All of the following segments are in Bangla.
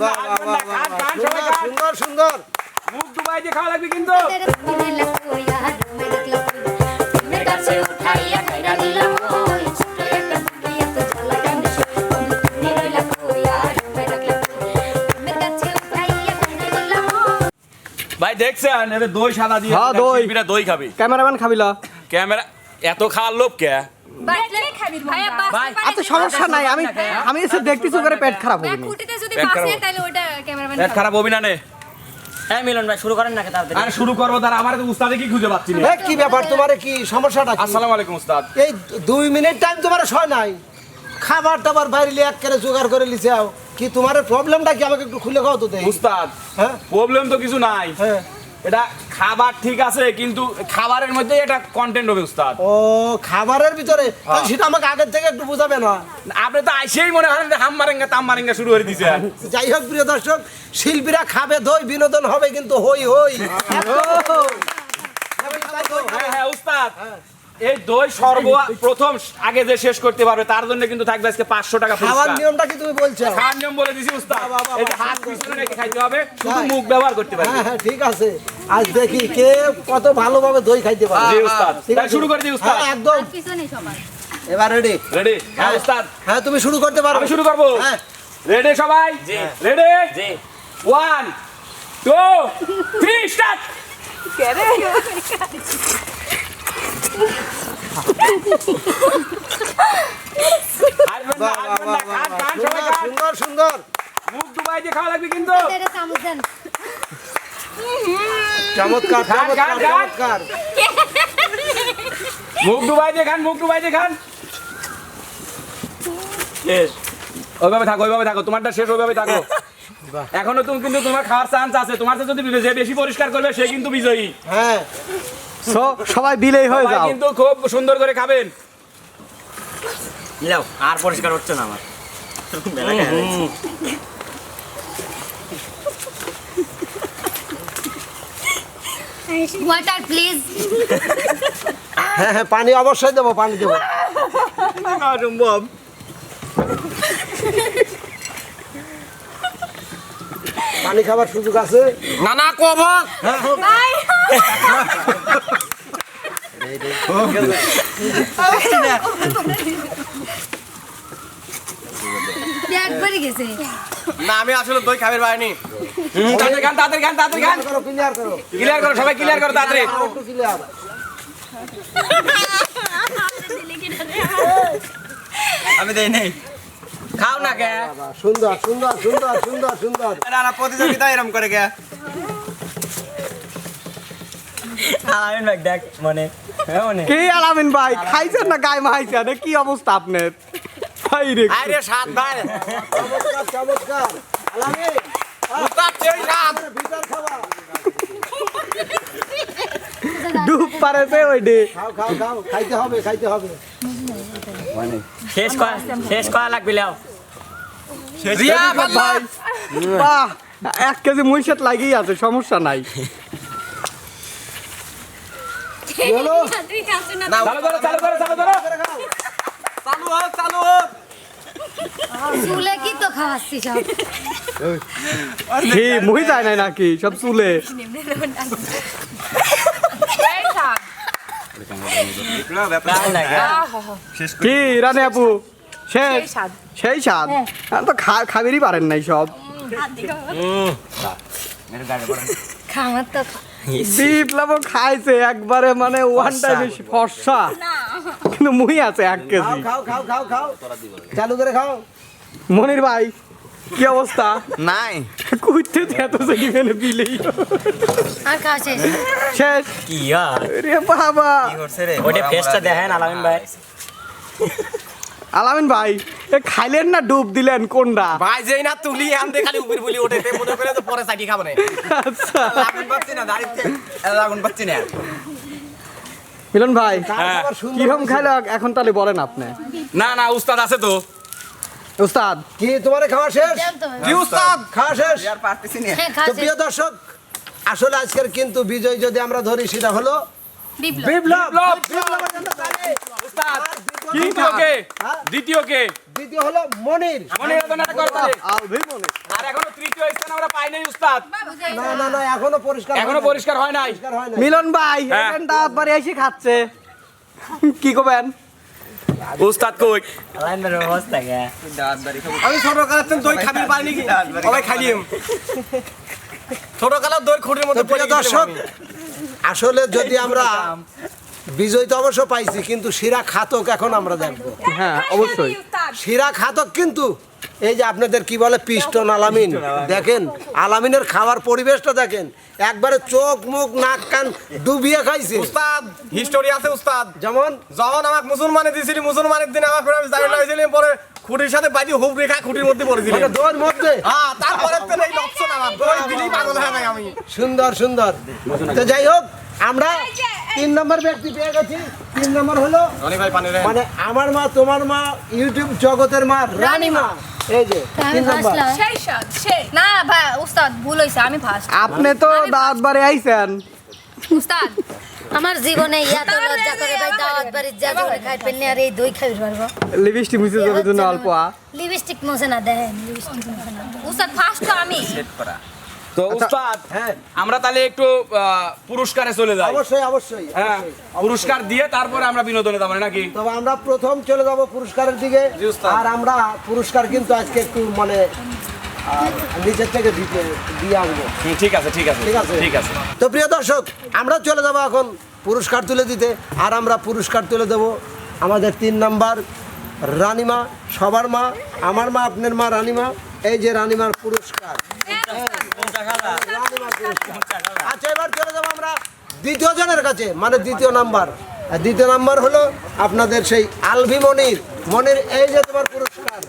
বাহ, খান, সুন্দর, সুন্দর। মুখ ডুবাই দিয়ে খাওয়া লাগবে কিন্তু। ভাই দেখছেন? এটা দই সাদা দিয়ে হ্যাঁ, দই। দই খাবে। ক্যামেরাম্যান খাবিলা? ক্যামেরা এত খাওয়ার লোভ কে? ভাই আচ্ছা সমস্যা নাই। আমি আমি এসে দেখতেছি করে পেট খারাপ হবে না। খুঁটিতে যদি পেট খারাপ। তাহলে ওটা ক্যামেরাম্যান পেট খারাপ হবি না নে? হ্যাঁ মিলন ভাই শুরু করেন না তাড়াতাড়ি? আর শুরু করব তার আমার তো উস্তাদে কি খুঁজে পাচ্ছি না? কি ব্যাপার? তোমার কি সমস্যাটা আসসালামু আলাইকুম উস্তাদ। এই দুই মিনিট টাইম তোমার সয় নাই। খাবার টাবার বাইরে এক করে জোগাড় করে লিছে কি তোমার প্রবলেমটা কি? আমাকে একটু খুলে খাও তো দেই উস্তাদ হ্যাঁ? প্রবলেম তো কিছু নাই। হ্যাঁ। এটা খাবার ঠিক আছে কিন্তু খাবারের মধ্যে এটা কন্টেন্ট হবে উস্তাদ। ও খাবারের ভিতরে? সেটা আমাকে আগের থেকে একটু বুঝাবে না। আপনি তো আইসেই মনে করেন যে হাম মারেঙ্গা তাম মারেঙ্গা শুরু করে দিছে। যাই হোক প্রিয় দর্শক শিল্পীরা খাবে দই বিনোদন হবে কিন্তু হই হই। হ্যাঁ হ্যাঁ উস্তাদ। এই দই সর্ব প্রথম আগে যে শেষ করতে পারবে তার জন্য কিন্তু থাকবে আজকে পাঁচশো টাকা খাওয়ার নিয়মটা কি তুমি বলছো? খাওয়ার নিয়ম বলে দিছি উস্তাদ। এই যে হাত পিছনে রেখে খাইতে হবে শুধু মুখ ব্যবহার করতে পারবে। হ্যাঁ হ্যাঁ ঠিক আছে। আজ দেখি কে কত ভালোভাবে দই খাইতে পারে। জি উস্তাদ। ঠিক তাই আছে? শুরু করে দিই উস্তাদ। হ্যাঁ, একদম। পিছনে সবার এবার রেডি রেডি হ্যাঁ উস্তাদ। হ্যাঁ তুমি শুরু করতে পারো। আমি শুরু করব। হ্যাঁ। রেডি সবাই? জি। রেডি জি। ওয়ান টু থ্রি স্টার্ট হাসবেন মুখ খান, মুখ থাকো শেষ থাকো এখনও তুমি কিন্তু তোমার খাওয়ার চান্স আছে। তোমার যদি বেশি পরিষ্কার করবে সে কিন্তু বিজয়ী। হ্যাঁ। সো সবাই বিলেই হয়ে যাও। কিন্তু খুব সুন্দর করে খাবেন। যাও আর পরিষ্কার হচ্ছে না আমার। ওয়াটার প্লিজ হ্যাঁ হ্যাঁ পানি অবশ্যই দেবো পানি দেবো। পানি খাবার সুযোগ আছে? না না কব গেছে না আমি আসলে দই খাবার পাইনি তাদের গান তাদের গান তাদের গান। ক্লিয়ার করো ক্লিয়ার করো। সবাই ক্লিয়ার করো তাড়াতাড়ি। আমি দেই নেই। খাও না কে? সুন্দর সুন্দর সুন্দর সুন্দর সুন্দর। প্রতিযোগিতা এরকম করে কে? আলামিন ভাই দেখ মনে হ্যাঁ কি আলামিন ভাই? খাইছেন না গায়ে মাইছেন কি অবস্থা আপনার? ভাই রে আরে সাত ভাই। চমৎকার চমৎকার আলামিন। সাত ভিতর খাওয়া ডুব পারেছে ওই ডে খাও খাও খাও খাইতে হবে খাইতে হবে। শেষ করা শেষ করা লাগবে লাও। রিয়া বাহ এক কেজি মুইশেট লাগেই আছে সমস্যা নাই। চালু করো চালু করো চালু করো। চালু হোক চালু হোক। চুলে কি তো খাওয়াচ্ছি সব? কি মুই যায় নাই নাকি? সব চুলে। কে? কি রানে আপু? সেই স্বাদ। আর তো খা- খাবিরই পারেন নাই সব। খাওয়ার তো বিপ্লব খাইছে একবারে মানে ওয়ান টাইম ফর্সা। কিন্তু মুই আছে এক কেজি। খাও খাও খাও খাও। চালু করে খাও। মনির ভাই কি অবস্থা? নাই। কুইতে এত সেটি মেনে বিলেই আর খাওয়া শেষ? শেষ। কি আর? রে? বাবা ওটা ফেসটা দেখেন আলামিন ভাই। আলামিন ভাই এ খাইলেন না ডুব দিলেন? কোনটা? ভাই যেই না তুলি আনতে খালি উপর বুলি ওঠে। তে মনে করে তো পরে সাকি খাব না। আচ্ছা। আগুন পাচ্ছি না দাঁড়িয়ে আগুন পাচ্ছি না। মিলন ভাই হ্যাঁ। কিরম হয়েছে? খাইলো? এখন তাহলে বলেন আপনি। না না উস্তাদ আছে তো। উস্তাদ। কি তোমার খাওয়া শেষ? কি উস্তাদ খাওয়া শেষ। হ্যাঁ তো প্রিয় দর্শক আসলে আজকের কিন্তু বিজয় যদি আমরা ধরি সেটা হলো বিপ্লব। বিপ্লব বিপ্লব। বিপ্লবের জন্য তালি। দ্বিতীয় কে? দ্বিতীয় কে? দ্বিতীয় হলো মনির। হতো না করে তাহলে। আলভি আর এখনও তৃতীয় স্থান আমরা পাই নাই উস্তাদ। না না না এখনও পরিষ্কার এখনও পরিষ্কার হয় নাই। মিলন ভাই হ্যাঁ। এসে খাচ্ছে। কি করবেন উস্তাদ কই? আমি ছোট কালের দই খাবি পারি নাকি? সবাই খাইলিম ছোট কালের দই খুঁটির মধ্যে দর্শক আসলে যদি আমরা বিজয় তো অবশ্য পাইছি কিন্তু শিরা খাতক এখন আমরা দেখব। হ্যাঁ অবশ্যই। শিরা খাতক কিন্তু এই যে আপনাদের কি বলে পিস্টন আলামিন? দেখেন আলামিনের খাওয়ার পরিবেশটা দেখেন। একবারে চোখ মুখ নাক কান ডুবিয়ে খাইছে। উস্তাদ হিস্টোরি আছে উস্তাদ। যেমন? যখন আমাকে মুসলমানে দিয়েছিলি মুসলমানের দিন আমার আমি জানি না হয়েছিলাম পরে খুঁটির সাথে বাজি হুপ রেখা খুঁটির মধ্যে পড়েছিলাম মানে দোর মধ্যে? হ্যাঁ তারপরে তো এই লক্ষণ আমার। দই দিলেই পাগল হয়ে যায় আমি। সুন্দর সুন্দর। তো যাই হোক আমরা তিন নম্বর ব্যক্তি পেয়ে গেছি। তিন নম্বর হলো মানে আমার মা তোমার মা ইউটিউব জগতের মা রানী মা। এই যে আমি তিন নম্বর। সেই সাদ সেই না ভাই উস্তাদ ভুল হয়েছে আমি ফার্স্ট আপনি তো দাঁত বাড়ি আইছেন। উস্তাদ। আমার জীবনে এত লজ্জা করে ভাই দাওয়াত বলেন, যা এবার খাই পেন আর এই দই খাই পারব। লিপস্টিক মুছে যাবে জন্য অল্প লিপস্টিক মোছে না দেখেন লিপস্টিক মোছে না। উস্তাদ ফার্স্ট তো আমি। তো উস্তাদ হ্যাঁ। আমরা তাহলে একটু পুরস্কারে চলে যাই। অবশ্যই অবশ্যই হ্যাঁ পুরস্কার দিয়ে তারপরে আমরা বিনোদনে যাব নাকি? তবে আমরা প্রথম চলে যাব পুরস্কারের দিকে আর আমরা পুরস্কার কিন্তু আজকে একটু মানে নিচের থেকে দিতে দিয়ে আসব ঠিক আছে ঠিক আছে ঠিক আছে? ঠিক আছে। তো প্রিয় দর্শক আমরা চলে যাব এখন পুরস্কার তুলে দিতে আর আমরা পুরস্কার তুলে দেব আমাদের তিন নাম্বার রানিমা সবার মা আমার মা আপনার মা রানিমা এই যে রানিমার পুরস্কার। রানিমার পুরস্কার। আচ্ছা এবার চলে যাব আমরা দ্বিতীয় জনের কাছে মানে দ্বিতীয় নাম্বার। দ্বিতীয় নাম্বার হলো আপনাদের সেই আলভি মনির। মনির, এই যে তোমার পুরস্কার।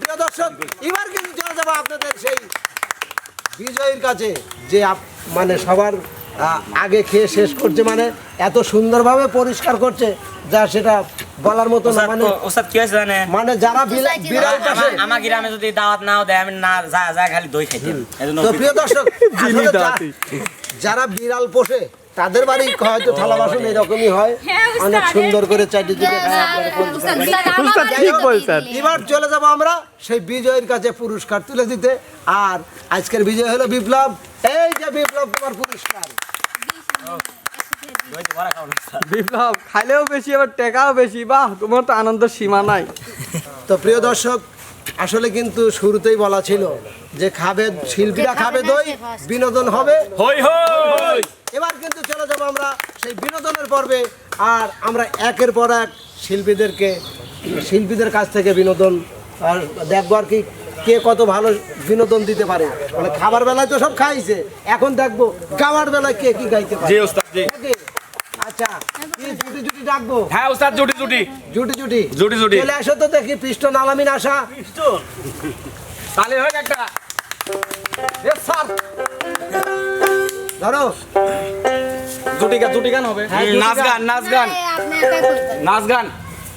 প্রিয় দর্শক, এবার কিন্তু চলে যাব আপনাদের সেই বিজয়ীর কাছে, যে মানে সবার আগে খেয়ে শেষ করছে মানে এত সুন্দরভাবে পরিষ্কার করছে, যা সেটা বলার মতো না মানে ওস্তাদ কি হয়েছে জানে? মানে যারা বিড়াল পাশে আমার- গ্রামে যদি দাওয়াত নাও দেয় আমি না যা যা খালি দই তো প্রিয় দর্শক। যারা বিড়াল পোষে তাদের বাড়ি হয়তো থালা বাসন এরকমই হয়। হ্যাঁ, অনেক সুন্দর করে এবার চলে যাব আমরা সেই বিজয়ের কাছে পুরস্কার তুলে দিতে। আর আজকের বিজয় হলো বিপ্লব। এই যে বিপ্লব তোমার পুরস্কার। বিপ্লব খাইলেও বেশি আবার টেকাও বেশি। বাহ তোমার তো আনন্দ সীমা নাই। তো প্রিয় দর্শক আসলে কিন্তু শুরুতেই বলা ছিল যে খাবে শিল্পীরা খাবে দই বিনোদন হবে। হই হই! এবার কিন্তু চলে যাব আমরা সেই বিনোদনের পর্বে। আর আমরা একের পর এক শিল্পীদেরকে শিল্পীদের কাছ থেকে বিনোদন আর দেখব আর কি কে কত ভালো বিনোদন দিতে পারে। মানে খাবার বেলায় তো সব খাইছে এখন দেখব গাওয়ার বেলায় কে কি গাইতে পারে? আচ্ছা জুটি জুটি ডাকবো? হ্যাঁ উস্তাদ জুটি জুটি। জুটি জুটি। জুটি জুটি। চলে আসো তো দেখি পিস্টন আলামিন আসা। তাহলে হোক একটা। ধরো। জুটি গান জুটি গান হবে। হুম, জুটি নাচ গান। নাচ নাচ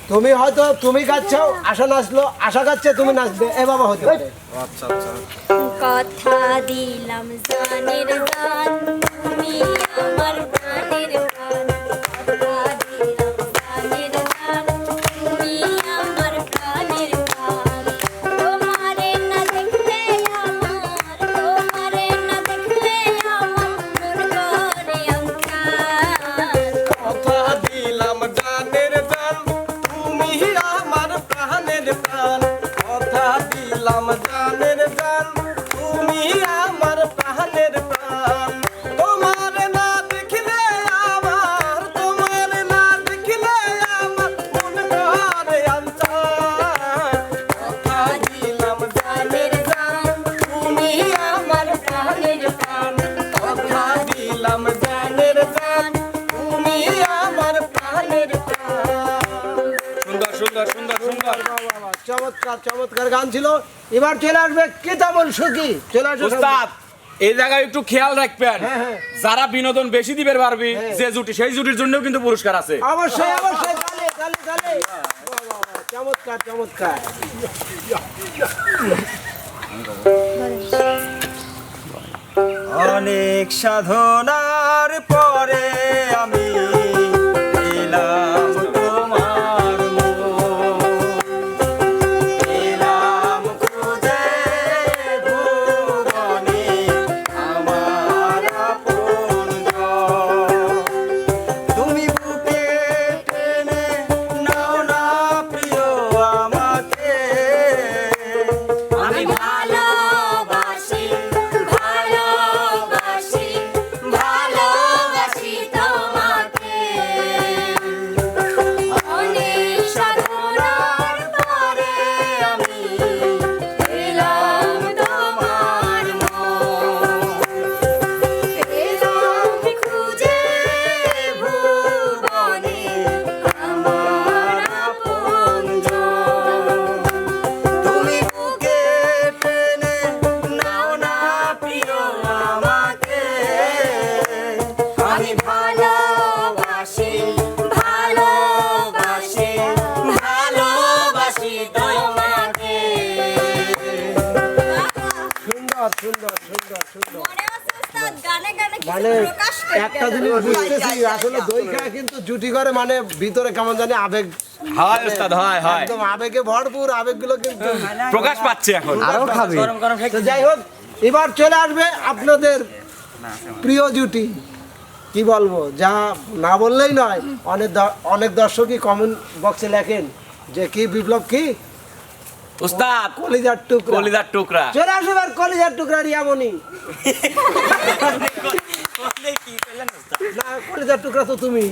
তুমি হয়তো তুমি গাচ্ছ আশা নাচলো আশা গাচ্ছে তুমি নাচবে। এ বাবা হতে পারে। কথা দিলাম জানের গান। তুমি আমার চমৎকার চমৎকার গান ছিল। এবার চলে আসবে কেতাবল সুখী? চলে আসবে এই জায়গায় একটু খেয়াল রাখবেন। হ্যাঁ, হ্যাঁ। যারা বিনোদন বেশি দিবে পারবি হ্যাঁ। যে জুটি সেই জুটির জন্যও কিন্তু পুরস্কার আছে। অবশ্যই অবশ্যই তালে তালে তালে বাহ, বাহ, বাহ, চমৎকার চমৎকার। অনেক সাধনার পরে আমি জুটি করে মানে ভিতরে কেমন জানি আবেগ হয় ওস্তাদ হয় হয়। একদম আবেগে ভরপুর আবেগগুলো কিন্তু প্রকাশ পাচ্ছে এখন। আরও খাবে। তো যাই হোক এবার চলে আসবে আপনাদের প্রিয় জুটি কি বলব যা না বললেই নয় অনেক দ- অনেক দর্শকই কমেন্ট বক্সে লেখেন যে কি বিপ্লব কি? ওস্তাদ কলিজার টুকরা। কলিদার টুকরা। চলে আসবে এবার কলিজার টুকরা রিয়ামণি। না কলিজার টুকরা তো তুমি।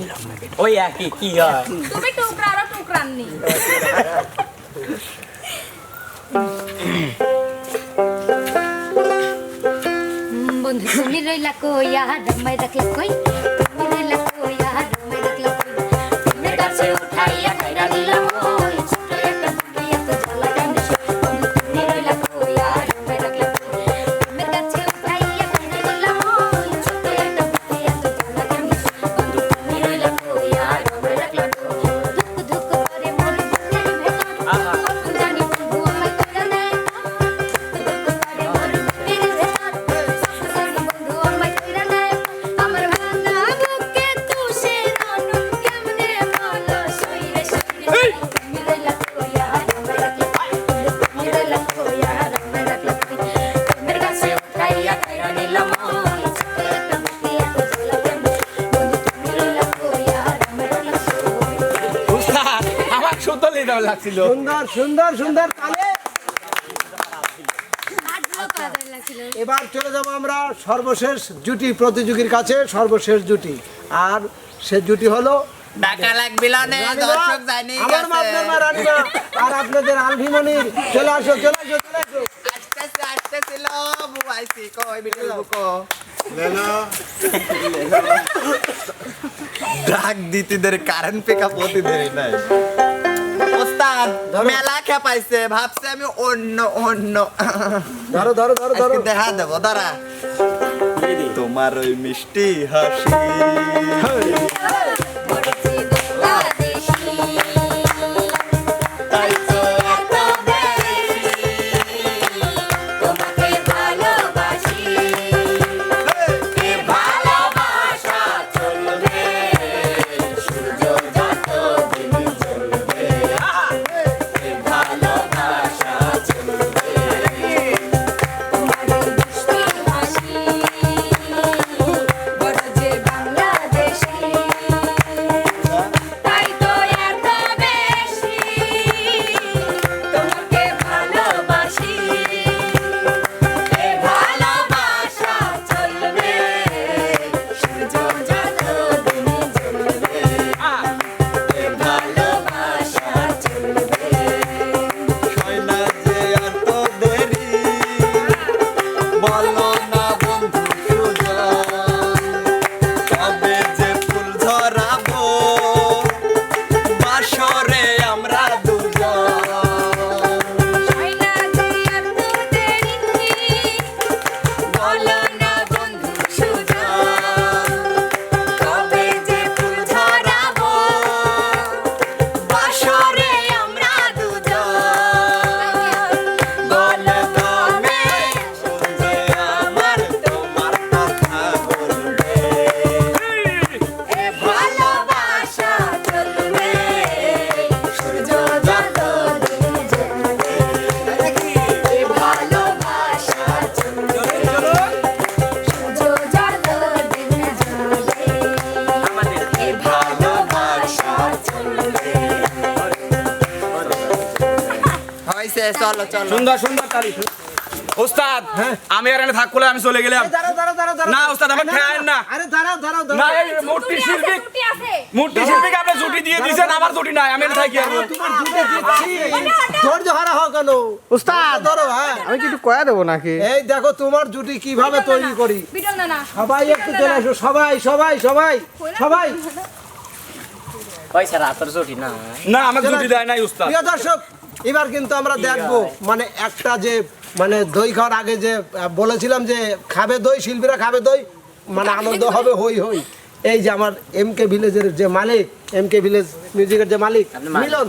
ওই একই কি হয়? তুমি টুকরা আরও টুকরাননি বন্ধু তুমি রইলা কইয়া মাই রাখলা কই? লাগছিল সুন্দর সুন্দর সুন্দর তালে। এবার চলে যাব আমরা সর্বশেষ জুটি প্রতিযোগীর কাছে সর্বশেষ জুটি। আর সে জুটি হলো আর আপনাদের আলভিমনির চলে আসো চলে আসো চলে আসো। ডাক দিতিদের কারেন্ট পিক আপ হতে দেরি নাই। ওস্তাদ মেলা খেপাইছে ভাবছে আমি অন্য অন্য। ধরো ধরো ধরো ধরো। দেখা দেবো দাঁড়া। তোমার ওই মিষ্টি হাসি। চলো চলো। সুন্দর সুন্দর তালি ওস্তাদ আমি আর এখানে থাকলে আমি চলে গেলাম। না, ওস্তাদ, আমার খেয়াল না। আরে দাঁড়াও দাঁড়াও না এই মূর্তি শিল্পী মূর্তি শিল্পীকে আপনি জুটি দিয়ে দিয়েছেন আমার জুটি নাই আমি থাকি আর তোমার জুটি দিচ্ছি। ধৈর্য হারা হও কেন? উস্তাদ ধরো হ্যাঁ। আমি কি কয়া দেবো নাকি? এই দেখো তোমার জুটি কীভাবে তৈরি করি। বিটল না না সবাই একটু চলে আসো সবাই সবাই সবাই সবাই। জুটি না না আমাকে জুটি দেয় নাই উস্তাদ প্রিয় দর্শক এবার কিন্তু আমরা দেখব মানে একটা যে মানে দই খাওয়ার আগে যে বলেছিলাম যে খাবে দই শিল্পীরা খাবে দই মানে আনন্দ হবে হই হই। এই যে আমার এম কে ভিলেজের যে মালিক এম কে ভিলেজ মিউজিকের যে মালিক মিলন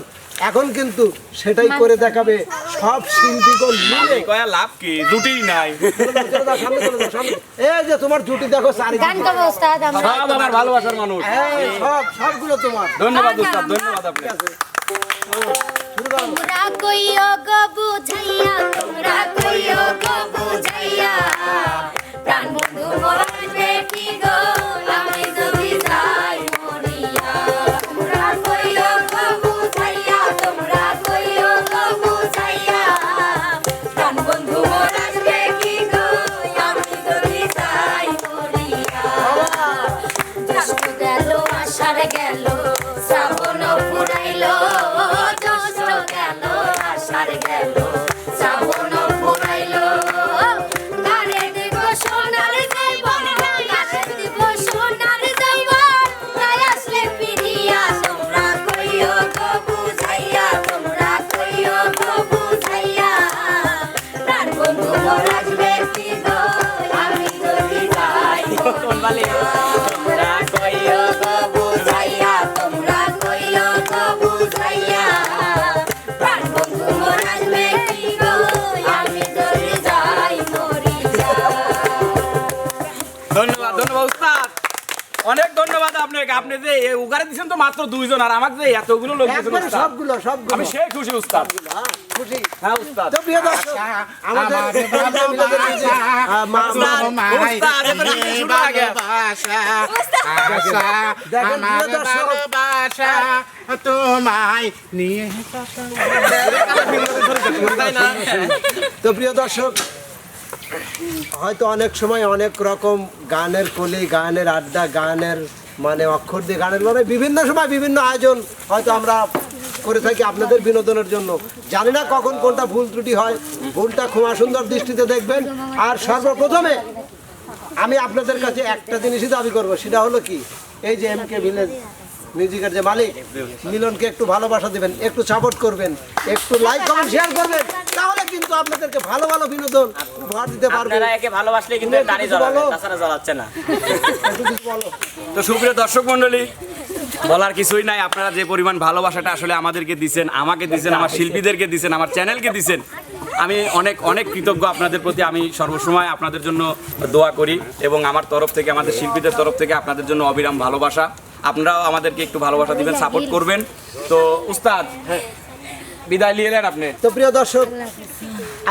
এখন কিন্তু সেটাই করে দেখাবে সব শিল্পীগণ মিলে। কয়া লাভ কি? নাই। সামনে। এই যে তোমার জুটি দেখো গান চারিদিকে ওস্তাদ আমরা সব আমার ভালোবাসার মানুষ। সব সবগুলো তোমার। ধন্যবাদ উস্তাদ ধন্যবাদ আপনি শুরু করো। তোমরা কইও গো বুঝাইয়া তোমরা কইও গো বুঝাইয়া। প্রাণ বন্ধু মরবে কি গো গেল আপনি যে উগারে দিচ্ছেন তো মাত্র দুইজন আর আমাকে যে এতগুলো লোক সবগুলো সবগুলো। আমি সেই খুশি উস্তাদ। খুশি। হ্যাঁ প্রিয় দর্শক আমাদের তোমায় নিয়ে তো প্রিয় দর্শক হয়তো অনেক সময় অনেক রকম গানের কলি গানের আড্ডা গানের মানে অক্ষর দিয়ে গানের লড়াই, বিভিন্ন সময় বিভিন্ন আয়োজন হয়তো আমরা করে থাকি আপনাদের বিনোদনের জন্য। জানি না কখন কোনটা ভুল ত্রুটি হয়, ভুলটা ক্ষমা সুন্দর দৃষ্টিতে দেখবেন। আর সর্বপ্রথমে আমি আপনাদের কাছে একটা জিনিসই দাবি করব, সেটা হলো কি? এই যে এম কে ভিলেজ মিউজিকের যে মালিক মিলনকে একটু ভালোবাসা দিবেন একটু সাপোর্ট করবেন একটু লাইক কমেন্ট শেয়ার করবেন তাহলে কিন্তু আপনাদেরকে ভালো ভালো বিনোদন উপহার দিতে পারবেন আপনারা একে ভালোবাসলে কিন্তু দাড়ি জ্বলাবে তাছাড়া জ্বলাচ্ছে না। একটু কিছু বলো। তো সুপ্রিয় দর্শক মন্ডলী বলার কিছুই নাই। আপনারা যে পরিমাণ ভালোবাসাটা আসলে আমাদেরকে দিচ্ছেন আমাকে দিচ্ছেন আমার শিল্পীদেরকে দিচ্ছেন আমার চ্যানেলকে দিচ্ছেন আমি অনেক অনেক কৃতজ্ঞ আপনাদের প্রতি। আমি সর্বসময় আপনাদের জন্য দোয়া করি এবং আমার তরফ থেকে আমাদের শিল্পীদের তরফ থেকে আপনাদের জন্য অবিরাম ভালোবাসা। আপনারাও আমাদেরকে একটু ভালোবাসা দিবেন সাপোর্ট করবেন। তো উস্তাদ বিদায় নিয়ে নেন আপনি। তো প্রিয় দর্শক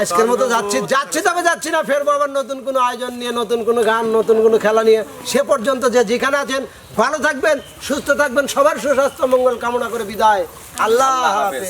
আজকের মতো যাচ্ছি। যাচ্ছি তবে যাচ্ছি না ফের আবার নতুন কোনো আয়োজন নিয়ে নতুন কোনো গান নতুন কোনো খেলা নিয়ে সে পর্যন্ত যে যেখানে আছেন ভালো থাকবেন সুস্থ থাকবেন সবার সুস্বাস্থ্য মঙ্গল কামনা করে বিদায়। আল্লাহ হাফেজ।